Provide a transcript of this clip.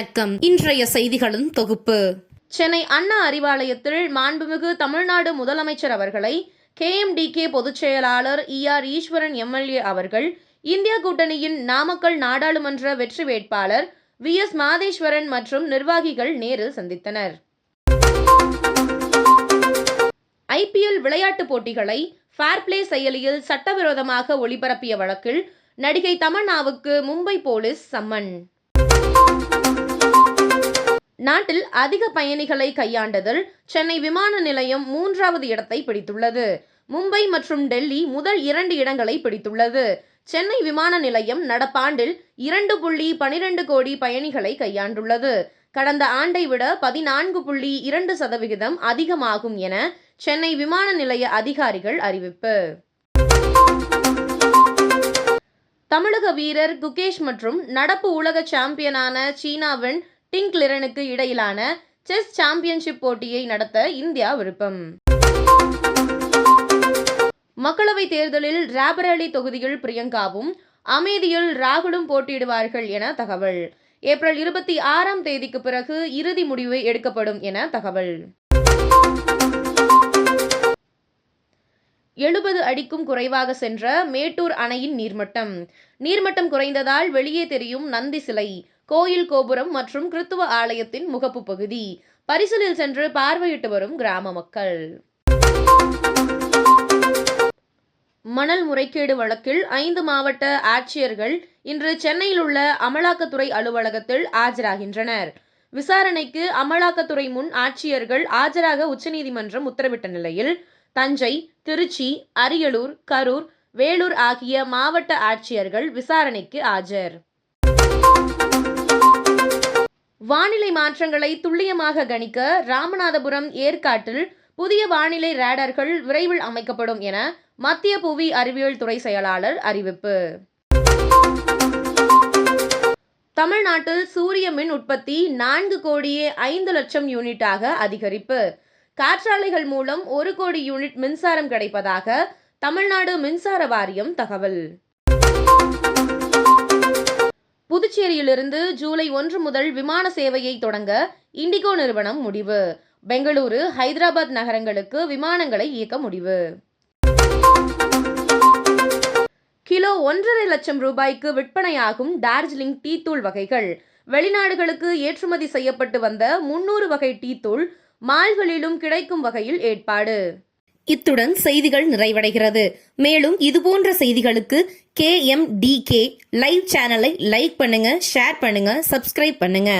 வணக்கம். இன்றைய செய்திகளின் தொகுப்பு. சென்னை அண்ணா அறிவாலயத்தில் மாண்புமிகு தமிழ்நாடு முதலமைச்சர் அவர்களை கேஎம்டிகே பொதுச் செயலாளர் இ ஆர் ஈஸ்வரன் எம்எல்ஏ அவர்கள் இந்தியா கூட்டணியின் நாமக்கல் நாடாளுமன்ற வெற்றி வேட்பாளர் வி எஸ் மாதேஸ்வரன் மற்றும் நிர்வாகிகள் நேரில் சந்தித்தனர். ஐபிஎல் விளையாட்டுப் போட்டிகளை ஃபேர்பிளே செயலியில் சட்டவிரோதமாக ஒளிபரப்பிய வழக்கில் நடிகை தமன்னாவுக்கு மும்பை போலீஸ் சம்மன். நாட்டில் அதிக பயணிகளை கையாண்டதில் சென்னை விமான நிலையம் மூன்றாவது இடத்தை பிடித்துள்ளது. மும்பை மற்றும் டெல்லி முதல் இரண்டு இடங்களை பிடித்துள்ளது. சென்னை விமான நிலையம் நடப்பாண்டில் இரண்டு புள்ளி பனிரெண்டு கோடி பயணிகளை கையாண்டுள்ளது. கடந்த ஆண்டை விட பதினான்கு புள்ளி இரண்டு சதவிகிதம் அதிகமாகும் என சென்னை விமான நிலைய அதிகாரிகள் அறிவிப்பு. தமிழக வீரர் குகேஷ் மற்றும் நடப்பு உலக சாம்பியனான சீனாவின் டிங் லிரனுக்கு இடையிலான செஸ் சாம்பியன்ஷிப் போட்டியை நடத்த இந்தியா விருப்பம். மக்களவைத் தேர்தலில் ராபரேலி தொகுதியில் பிரியங்காவும் அமேதியில் ராகுலும் போட்டியிடுவார்கள் என தகவல். ஏப்ரல் இருபத்தி ஆறாம் தேதிக்கு பிறகு இறுதி முடிவு எடுக்கப்படும் என தகவல். எழுபது அடிக்கும் குறைவாக சென்ற மேட்டூர் அணையின் நீர்மட்டம். நீர்மட்டம் குறைந்ததால் வெளியே தெரியும் நந்தி சிலை கோயில் கோபுரம் மற்றும் கிறித்துவ ஆலயத்தின் முகப்பு பகுதி. பரிசலில் சென்று பார்வையிட்டு வரும் கிராம மக்கள். மணல் முறைகேடு வழக்கில் ஐந்து மாவட்ட ஆட்சியர்கள் இன்று சென்னையில் உள்ள அமலாக்கத்துறை அலுவலகத்தில் ஆஜராகின்றனர். விசாரணைக்கு அமலாக்கத்துறை முன் ஆட்சியர்கள் ஆஜராக உச்சநீதிமன்றம் உத்தரவிட்ட நிலையில் தஞ்சை திருச்சி அரியலூர் கரூர் வேலூர் ஆகிய மாவட்ட ஆட்சியர்கள் விசாரணைக்கு ஆஜர். வானிலை மாற்றங்களை துல்லியமாக கணிக்க ராமநாதபுரம் ஏற்காட்டில் புதிய வானிலை ரேடர்கள் விரைவில் அமைக்கப்படும் என மத்திய புவி அறிவியல் துறை செயலாளர் அறிவிப்பு. தமிழ்நாட்டில் சூரிய மின் உற்பத்தி நான்கு கோடியே ஐந்து லட்சம் யூனிட்டாக அதிகரிப்பு. காற்றாலைகள் மூலம் ஒரு கோடி யூனிட் மின்சாரம் கிடைப்பதாக தமிழ்நாடு மின்சார வாரியம் தகவல். புதுச்சேரியிலிருந்து ஜூலை ஒன்று முதல் விமான சேவையை தொடங்க இண்டிகோ நிறுவனம் முடிவு. பெங்களூரு ஹைதராபாத் நகரங்களுக்கு விமானங்களை இயக்க முடிவு. கிலோ ஒன்றரை லட்சம் ரூபாய்க்கு விற்பனையாகும் டார்ஜிலிங் டீ தூள் வகைகள். வெளிநாடுகளுக்கு ஏற்றுமதி செய்யப்பட்டு வந்த முன்னூறு வகை டீ தூள் மால்களிலும் கிடைக்கும் வகையில் ஏற்பாடு. இத்துடன் செய்திகள் நிறைவடைகிறது. மேலும் இதுபோன்ற செய்திகளுக்கு K M D K live சேனலை லைக் பண்ணுங்க ஷேர் பண்ணுங்க சப்ஸ்கிரைப் பண்ணுங்க.